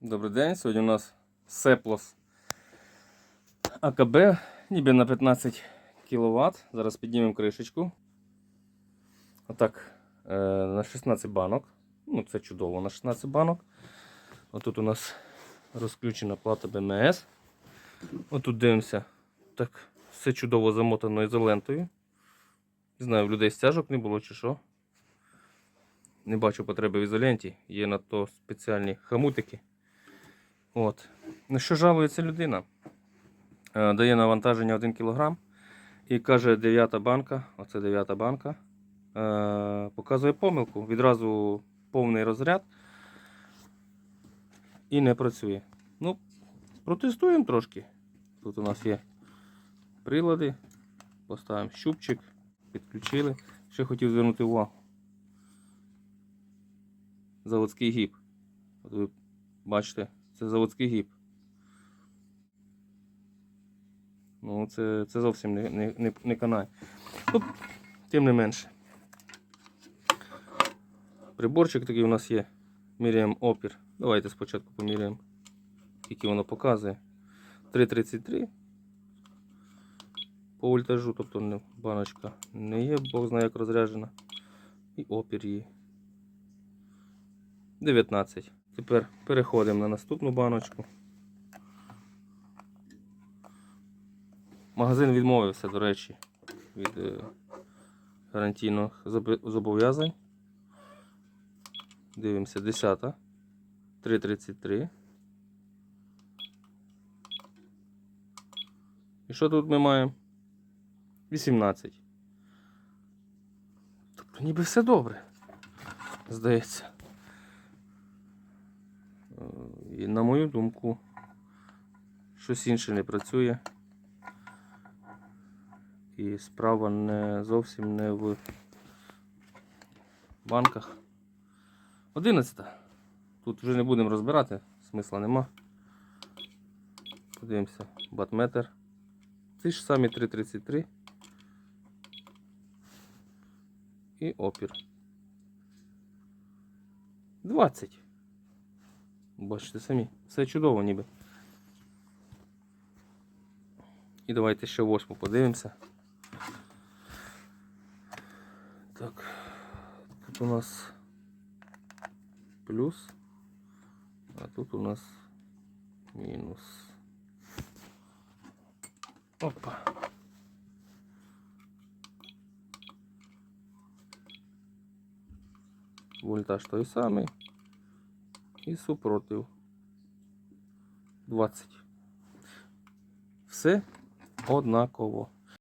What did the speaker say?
Добрий день. Сьогодні у нас Сеплос АКБ, ніби на 15 кВт. Зараз піднімемо кришечку. Отак, е, на 16 банок. Ну, це чудово на 16 банок. Отут у нас розключена плата БМС. Отут дивимося. Так, все чудово замотано ізолентою. Не знаю, в людей стяжок не було чи що. Не бачу потреби в ізоленті. Є на то спеціальні хамутики. От. На що жалується людина? Е, Дає навантаження 1 кг і каже 9 банка, оце 9 банка, е, показує помилку, відразу повний розряд і не працює. Ну, протестуємо трошки. Тут у нас є прилади. Поставимо щупчик, підключили. Ще хотів звернути увагу. Заводський гіб. От ви бачите, це заводський гіб. Ну, це, це зовсім не, не, не, не канає. Ну, тим не менше. Приборчик такий у нас є. Міряємо опір. Давайте спочатку поміряємо, скільки воно показує. 3,33 по вольтажу, тобто баночка не є, Бог знає як розряджена. І опір її. 19. Тепер переходимо на наступну баночку. Магазин відмовився, до речі, від е, гарантійних зобов'язань. Дивимося, 10. 3,33. І що тут ми маємо? 18. Тобто ніби все добре. Здається. Е, І на мою думку, щось інше не працює. І справа не зовсім не в банках. 11. Тут вже не будемо розбирати, смисла нема. Подивимося, батметр. Ці ж самі 333. І опір. 20. Бачите самі, все чудово ніби. І давайте ще восьму подивимося. Так, тут у нас плюс, а тут у нас мінус. Опа. Вольтаж той самий. І супротив 20. Все однаково.